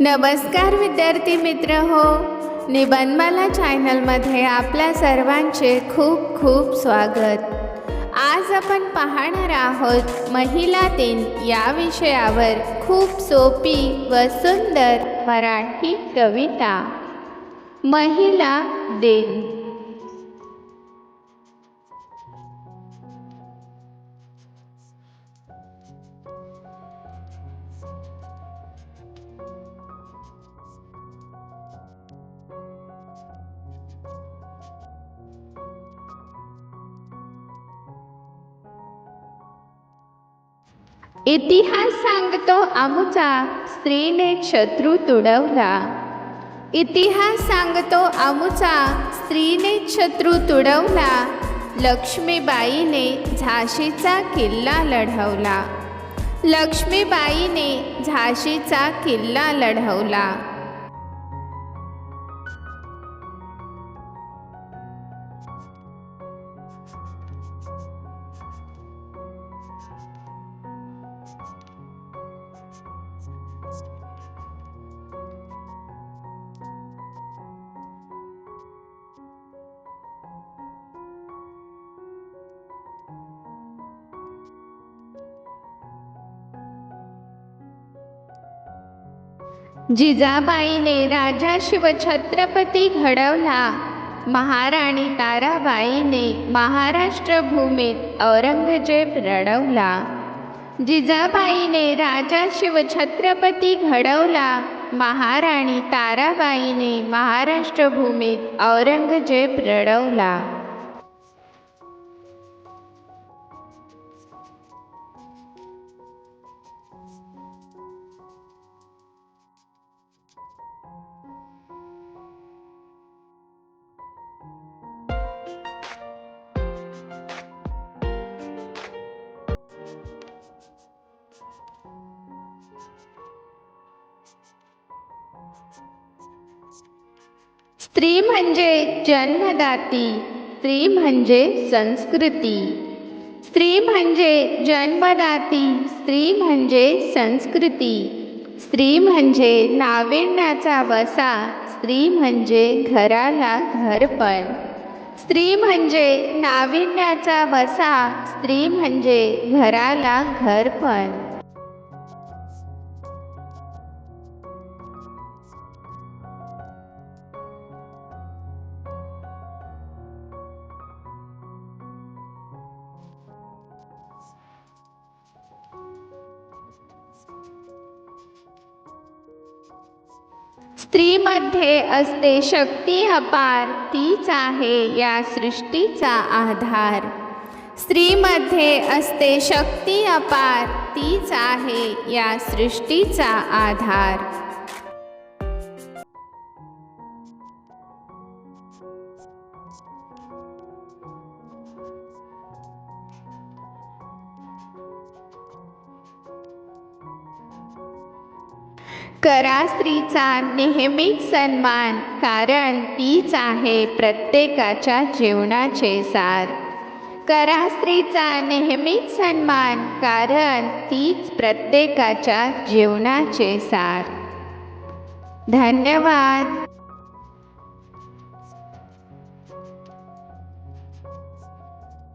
नमस्कार विद्यार्थी मित्र हो. निबंधमाला चॅनलमध्ये आपल्या सर्वांचे खूप खूप स्वागत. आज आपण पाहणार आहोत महिला दिन या विषयावर खूप सोपी व सुंदर मराठी कविता. महिला दिन. इतिहास सांगतो आमचा. स्त्रीने शत्रू तुडवला. इतिहास सांगतो आमचा. स्त्रीने शत्रू तुडवला. लक्ष्मीबाईने झाशीचा किल्ला लढवला. लक्ष्मीबाईने झाशीचा किल्ला लढवला. जिजाबाईने राजा शिवछत्रपती घडवला. महाराणी ताराबाईने महाराष्ट्र भूमीत औरंगजेब रडवला. जिजाबाईने राजा शिवछत्रपती घडवला. महाराणी ताराबाईने महाराष्ट्र भूमीत औरंगजेब रडवला. स्त्री म्हणजे जन्मदाती स्त्री म्हणजे संस्कृती. स्त्री म्हणजे जन्मदाती स्त्री म्हणजे संस्कृती. स्त्री म्हणजे नाविन्याचा वसा स्त्री म्हणजे घराला घरपण. स्त्री म्हणजे नाविन्याचा वसा स्त्री म्हणजे घराला घरपण. स्त्रीमध्ये असते शक्ती अपार तीच आहे या सृष्टीचा आधार. स्त्रीमध्ये असते शक्ती अपार तीच आहे या सृष्टीचा आधार. करा स्त्रीचा नेहमीच सन्मान कारण तीच आहे प्रत्येकाच्या जीवनाचे सार. करा स्त्रीचा नेहमीच सन्मान कारण तीच प्रत्येकाच्या जीवनाचे सार. धन्यवाद.